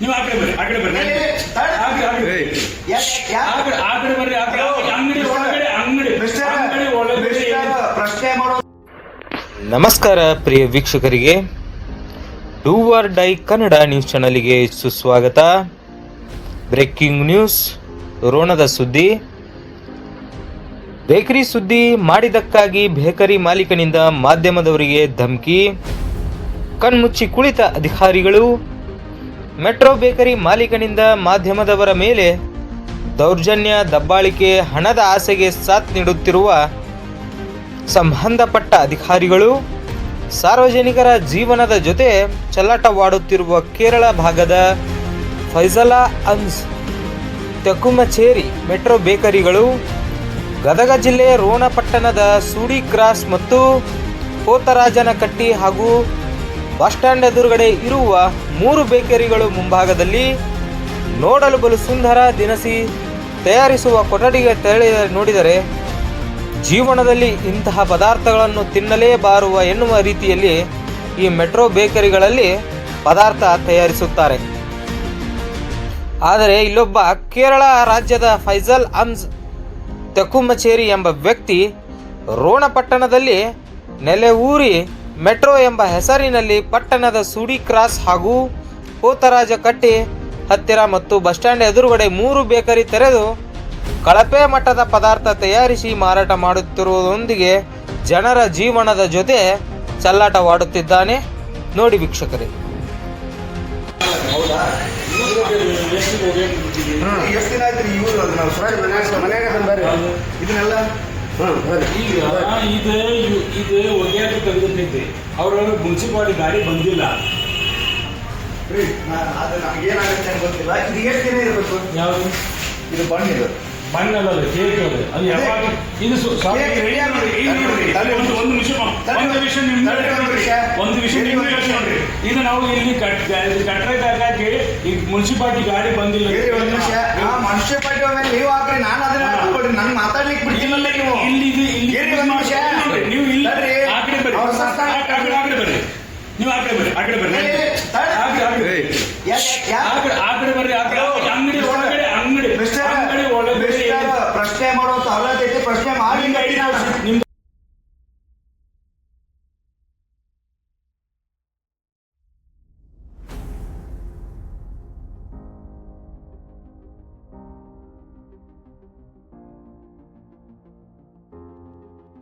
ನೀವು ಆ ಕಡೆ ಬರ್ರಿ ಆ ಕಡೆ ಬರ್ರಿ. ಆ ಕಡೆ- ಆ ಕಡೆ. ಆ ಕಡೆ ಆ ಕಡೆ ಬರ್ರಿ ಆ ಕಡೆ ಅಂಗಡಿ ಒಳಗಡೆ ಅಂಗಡಿ. ಅಂಗಡಿ ಒಳಗಡೆ. ಪ್ರಶ್ನೆ ಮಾಡೋ. ನಮಸ್ಕಾರ ಪ್ರಿಯ ವೀಕ್ಷಕರಿಗೆ. Do or die Kannada news ಚಾನಲ್ಗೆ ಸುಸ್ವಾಗತ. ಬ್ರೇಕಿಂಗ್ ನ್ಯೂಸ್ ರೋಣದ ಸುದ್ದಿ. ಬೇಕರಿ ಸುದ್ದಿ ಮಾಡಿದ್ದಕ್ಕಾಗಿ ಬೇಕರಿ ಮಾಲೀಕನಿಂದ ಮಾಧ್ಯಮದವರಿಗೆ ಧಮಕಿ. ಕಣ್ಮುಚ್ಚಿ ಕುಳಿತ ಅಧಿಕಾರಿಗಳು ಮೆಟ್ರೋ ಬೇಕರಿ ಮಾಲೀಕನಿಂದ ಮಾಧ್ಯಮದವರ ಮೇಲೆ ದೌರ್ಜನ್ಯ, ದಬ್ಬಾಳಿಕೆ, ಹಣದ ಆಸೆಗೆ ಸಾಥ್ ನೀಡುತ್ತಿರುವ ಸಂಬಂಧಪಟ್ಟ ಅಧಿಕಾರಿಗಳು ಸಾರ್ವಜನಿಕರ ಜೀವನದ ಜೊತೆ ಚಲ್ಲಾಟವಾಡುತ್ತಿರುವ ಕೇರಳ ಭಾಗದ ಫೈಜಲಾ ಅನ್ಸ್ ತೆಕುಮಚೇರಿ ಮೆಟ್ರೋ ಬೇಕರಿಗಳು, ಗದಗ ಜಿಲ್ಲೆಯ ರೋಣಪಟ್ಟಣದ ಸೂಡಿ ಕ್ರಾಸ್ ಮತ್ತು ಕೋತರಾಜನಕಟ್ಟಿ ಹಾಗೂ ಬಸ್ ಸ್ಟ್ಯಾಂಡ್ ಎದುರುಗಡೆ ಇರುವ ಮೂರು ಬೇಕರಿಗಳು ಮುಂಭಾಗದಲ್ಲಿ ನೋಡಲು ಬಲು ಸುಂದರ ದಿನಸಿ ತಯಾರಿಸುವ ಕೊಠಡಿಗೆ ತೆರಳಿ ನೋಡಿದರೆ ಜೀವನದಲ್ಲಿ ಇಂತಹ ಪದಾರ್ಥಗಳನ್ನು ತಿನ್ನಲೇ ಬಾರುವ ಎನ್ನುವ ರೀತಿಯಲ್ಲಿ ಈ ಮೆಟ್ರೋ ಬೇಕರಿಗಳಲ್ಲಿ ಪದಾರ್ಥ ತಯಾರಿಸುತ್ತಾರೆ. ಆದರೆ ಇಲ್ಲೊಬ್ಬ ಕೇರಳ ರಾಜ್ಯದ ಫೈಜಲ್ ಅಮ್ಸ್ ತೆಕುಮಚೇರಿ ಎಂಬ ವ್ಯಕ್ತಿ ರೋಣಪಟ್ಟಣದಲ್ಲಿ ನೆಲೆ ಊರಿ ಮೆಟ್ರೋ ಎಂಬ ಹೆಸರಿನಲ್ಲಿ ಪಟ್ಟಣದ ಸೂಡಿ ಕ್ರಾಸ್ ಹಾಗೂ ಪೋತರಾಜ ಕಟ್ಟಿ ಹತ್ತಿರ ಮತ್ತು ಬಸ್ ಸ್ಟ್ಯಾಂಡ್ ಎದುರುಗಡೆ ಮೂರು ಬೇಕರಿ ತೆರೆದು ಕಳಪೆ ಮಟ್ಟದ ಪದಾರ್ಥ ತಯಾರಿಸಿ ಮಾರಾಟ ಮಾಡುತ್ತಿರುವುದರೊಂದಿಗೆ ಜನರ ಜೀವನದ ಜೊತೆ ಚಲ್ಲಾಟವಾಡುತ್ತಿದ್ದಾನೆ. ನೋಡಿ ವೀಕ್ಷಕರೇ. ಇದನ್ನೆಲ್ಲ ಈಗ ಇದು ಇದೆ ಒಗ್ಯಾಕೆ ತೆಗೆದಿರ್ತೈತಿ ಅವ್ರ ಮುನ್ಸಿಪಾಲಿಟಿ ಗಾಡಿ ಬಂದಿಲ್ಲ. ಏನಾಗುತ್ತೆ ಅಂತ ಗೊತ್ತಿಲ್ಲ. ಇದು ಎಷ್ಟು ದಿನ ಇರಬೇಕು. ಯಾವುದು? ಇದು ಬಣ್ಣ ಇದು ಬಣ್ಣಲ್ಲ ಅದು ಕೇಕ್ ಅದು ಅದು ಯಾವಾಗ ಇದು ಸು- ಕೇಕ್ ready ಈಗ ನೋಡ್ರಿ, ಒಂದು ಒಂದು ನಿಮಿಷ ತಲೆ ಒಂದು ವಿಷಯ ಒಂದು ವಿಷಯ. ಒಂದು ವಿಷಯ ನೋಡ್ರಿ ಇದು ನಾವು ಇಲ್ಲಿ ಕಟ್ ಕಟ್ಟಡ ಜಾಗಕ್ಕೆ ಈಗ ಮುನ್ಸಿಪಾಲಿಟಿ ಗಾಡಿ ಬಂದಿಲ್ಲ. ಹೇಳಿ ಒಂದು ನಿಮಿಷ. ಆ ಮನುಷ್ಯ ಪಾರ್ಟಿ ಮೇಲೆ ನೀವು ಹಾಕ್ರಿ ನಾನು ಅದನ್ನ ಹಾಕ್ಬಿಡ್ರಿ ನನ್ ಮಾತಾಡ್ಲಿಕ್ಕೆ ಬಿಡ್ತಿಲ್ಲ ನೀವು. ಇಲ್ಲಿ ಇದು ಇಲ್ಲಿ ಹೇಳಿ ಒಂದು ನಿಮಿಷ. ಇಲ್ಲಿ ನೀವು ಇಲ್ಲಿ ತಡ್ರಿ. ಆ ಕಡೆ ಬರ್ರಿ. ಅವ್ರ ಆ ಸಂಸ್ಥಾನ- ಕಡೆ ಆ ಕಡೆ ಬರ್ರಿ. ನೀವು ಆ ಕಡೆ ಬರ್ರಿ ಆಕಡೆ ಕಡೆ ಬರ್ರಿ. ಹೇಳಿ, ತಡ್ರಿ. ಆ ಕಡೆ ಆ ಕಡೆ ಯಾ- ಯಾ- ಆ ಕಡೆ ಆ ಕಡೆ ಬರ್ರಿ ಆ ಕಡೆ ಆ ಕಡೆ ಅಂಗಡಿ ಒಳಗಡೆ